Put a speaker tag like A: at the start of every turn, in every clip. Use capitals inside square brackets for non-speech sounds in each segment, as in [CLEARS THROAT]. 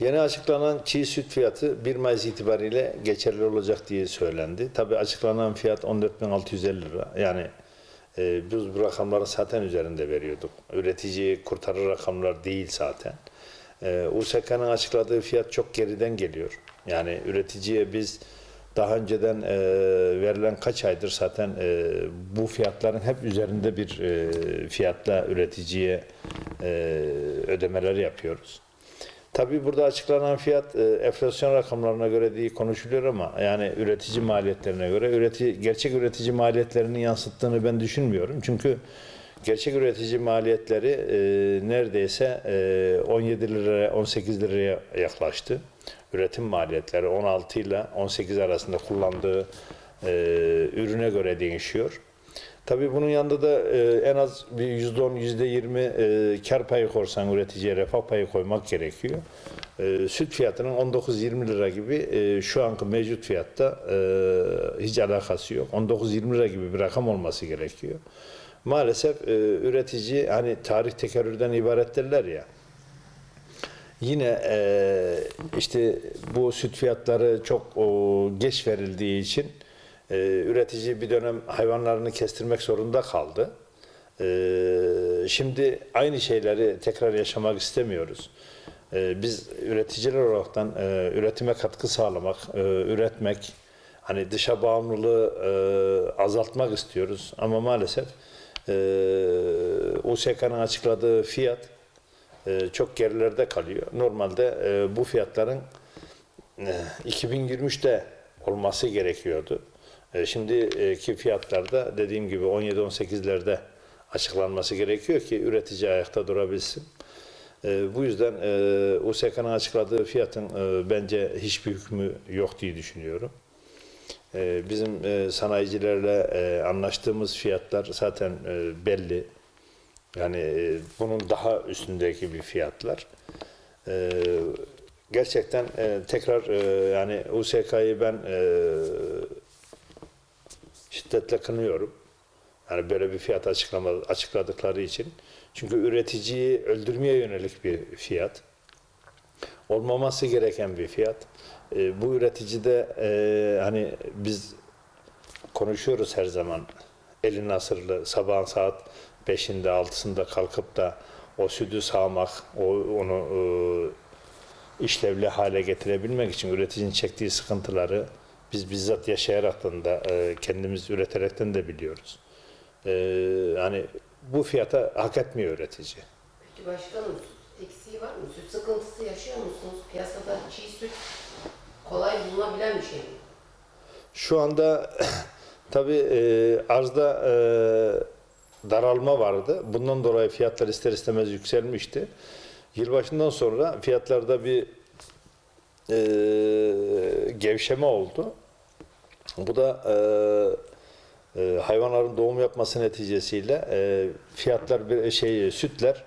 A: Yeni açıklanan çiğ süt fiyatı 1 Mayıs itibariyle geçerli olacak diye söylendi. Tabi açıklanan fiyat 14.650 lira. Yani e, biz bu rakamları zaten üzerinde veriyorduk. Üreticiyi kurtarır rakamlar değil zaten. E, USK'nın açıkladığı fiyat çok geriden geliyor. Yani üreticiye biz daha önceden e, verilen kaç aydır zaten e, bu fiyatların hep üzerinde bir e, fiyatla üreticiye e, ödemeler yapıyoruz. Tabii burada açıklanan fiyat e, enflasyon rakamlarına göre değil konuşuluyor ama yani üretici maliyetlerine göre üretici gerçek üretici maliyetlerini yansıttığını ben düşünmüyorum. Çünkü gerçek üretici maliyetleri e, neredeyse e, 17 liraya 18 liraya yaklaştı. Üretim maliyetleri 16 ile 18 arasında kullandığı e, ürüne göre değişiyor. Tabii bunun yanında da e, en az bir %10, %20 e, kar payı korsan üreticiye refah payı koymak gerekiyor. E, süt fiyatının 19-20 lira gibi e, şu anki mevcut fiyatta e, hiç alakası yok. 19-20 lira gibi bir rakam olması gerekiyor. Maalesef e, üretici hani tarih tekerrürden ibaret derler ya. Yine e, işte bu süt fiyatları çok o, geç verildiği için e, üretici bir dönem hayvanlarını kestirmek zorunda kaldı. E, şimdi aynı şeyleri tekrar yaşamak istemiyoruz. E, biz üreticiler olaraktan e, üretime katkı sağlamak, e, üretmek, hani dışa bağımlılığı e, azaltmak istiyoruz. Ama maalesef e, USK'nın açıkladığı fiyat e, çok gerilerde kalıyor. Normalde e, bu fiyatların e, 2023'te olması gerekiyordu. E, şimdiki fiyatlarda dediğim gibi 17-18'lerde açıklanması gerekiyor ki üretici ayakta durabilsin. E, bu yüzden e, USK'nın açıkladığı fiyatın e, bence hiçbir hükmü yok diye düşünüyorum. E, bizim e, sanayicilerle e, anlaştığımız fiyatlar zaten e, belli. Yani e, bunun daha üstündeki bir fiyatlar. E, gerçekten e, tekrar e, yani USK'yı ben e, şiddetle kınıyorum. Yani böyle bir fiyat açıklama, açıkladıkları için. Çünkü üreticiyi öldürmeye yönelik bir fiyat. Olmaması gereken bir fiyat. E, bu üreticide e, hani biz konuşuyoruz her zaman. Elin nasırlı sabahın saat 5'inde 6'sında kalkıp da o sütü sağmak, o, onu e, işlevli hale getirebilmek için üreticinin çektiği sıkıntıları biz bizzat yaşayaraktan da e, kendimiz üreterekten de biliyoruz. E, hani bu fiyata hak etmiyor üretici.
B: Peki başkanım süt eksiği var mı? Süt sıkıntısı yaşıyor musunuz? Piyasada çiğ süt kolay bulunabilen bir şey mi?
A: Şu anda [CLEARS THROAT] tabii e, arzda e, daralma vardı. Bundan dolayı fiyatlar ister istemez yükselmişti. Yılbaşından sonra fiyatlarda bir e, gevşeme oldu. Bu da e, e, hayvanların doğum yapması neticesiyle e, fiyatlar bir şey sütler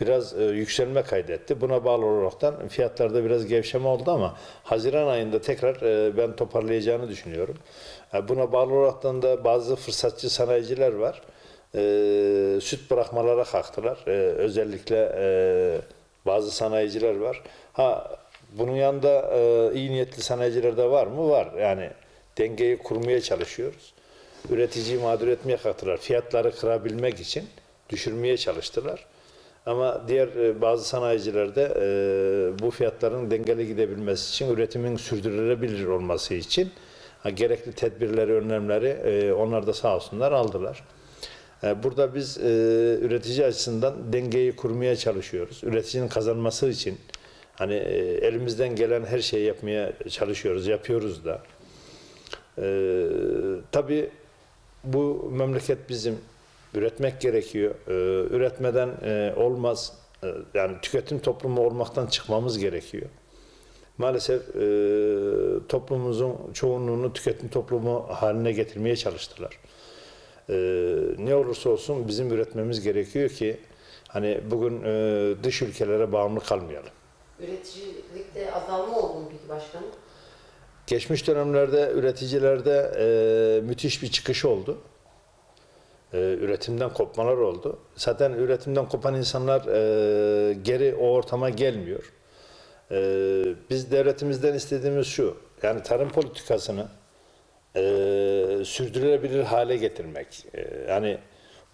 A: biraz e, yükselme kaydetti. Buna bağlı olaraktan fiyatlarda biraz gevşeme oldu ama Haziran ayında tekrar e, ben toparlayacağını düşünüyorum. E, buna bağlı olaraktan da bazı fırsatçı sanayiciler var. E, süt bırakmalara kalktılar. E, özellikle e, bazı sanayiciler var. Ha bunun yanında e, iyi niyetli sanayiciler de var mı? Var. Yani dengeyi kurmaya çalışıyoruz. Üreticiyi mağdur etmeye kalktılar. Fiyatları kırabilmek için düşürmeye çalıştılar. Ama diğer e, bazı sanayiciler de e, bu fiyatların dengeli gidebilmesi için, üretimin sürdürülebilir olması için ha, gerekli tedbirleri, önlemleri e, onlar da sağ olsunlar aldılar. E, Burada biz e, üretici açısından dengeyi kurmaya çalışıyoruz. Üreticinin kazanması için hani e, elimizden gelen her şeyi yapmaya çalışıyoruz, yapıyoruz da. E, tabii bu memleket bizim üretmek gerekiyor. E, üretmeden e, olmaz. E, yani tüketim toplumu olmaktan çıkmamız gerekiyor. Maalesef e, toplumumuzun çoğunluğunu tüketim toplumu haline getirmeye çalıştılar. E, ne olursa olsun bizim üretmemiz gerekiyor ki hani bugün e, dış ülkelere bağımlı kalmayalım.
B: Üreticilikte azalma oldu mu peki başkanım?
A: Geçmiş dönemlerde üreticilerde e, müthiş bir çıkış oldu. E, üretimden kopmalar oldu. Zaten üretimden kopan insanlar e, geri o ortama gelmiyor. e, biz devletimizden istediğimiz şu, yani tarım politikasını e, sürdürülebilir hale getirmek. E, yani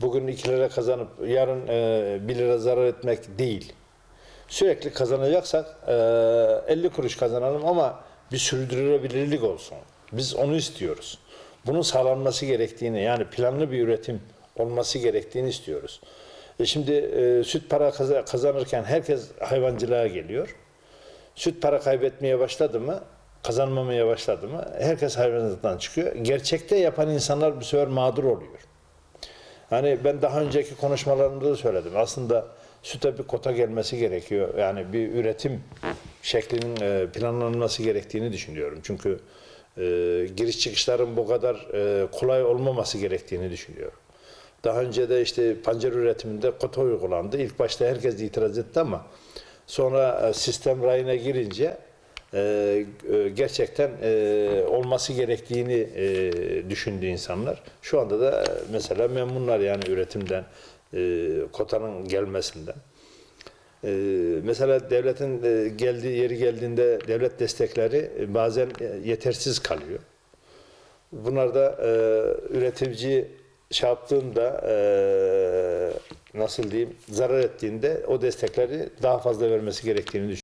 A: bugün 2 lira kazanıp yarın e, 1 lira zarar etmek değil. Sürekli kazanacaksak e, 50 kuruş kazanalım ama bir sürdürülebilirlik olsun. Biz onu istiyoruz. Bunun sağlanması gerektiğini yani planlı bir üretim olması gerektiğini istiyoruz. E şimdi e, süt para kaza- kazanırken herkes hayvancılığa geliyor. Süt para kaybetmeye başladı mı, kazanmamaya başladı mı herkes hayvancılıktan çıkıyor. Gerçekte yapan insanlar bu sefer mağdur oluyor. Hani ben daha önceki konuşmalarımda da söyledim. Aslında süte bir kota gelmesi gerekiyor. Yani bir üretim şeklinin e, planlanması gerektiğini düşünüyorum. Çünkü e, giriş çıkışların bu kadar e, kolay olmaması gerektiğini düşünüyorum. Daha önce de işte pancar üretiminde kota uygulandı. İlk başta herkes itiraz etti ama sonra e, sistem rayına girince e, e, gerçekten e, olması gerektiğini düşündü insanlar. Şu anda da mesela memnunlar yani üretimden, e, kotanın gelmesinden. Mesela devletin e, geldiği yeri geldiğinde devlet destekleri bazen yetersiz kalıyor. Bunlar da e, üretici şey yaptığında nasıl diyeyim zarar ettiğinde o destekleri daha fazla vermesi gerektiğini düşünüyorum.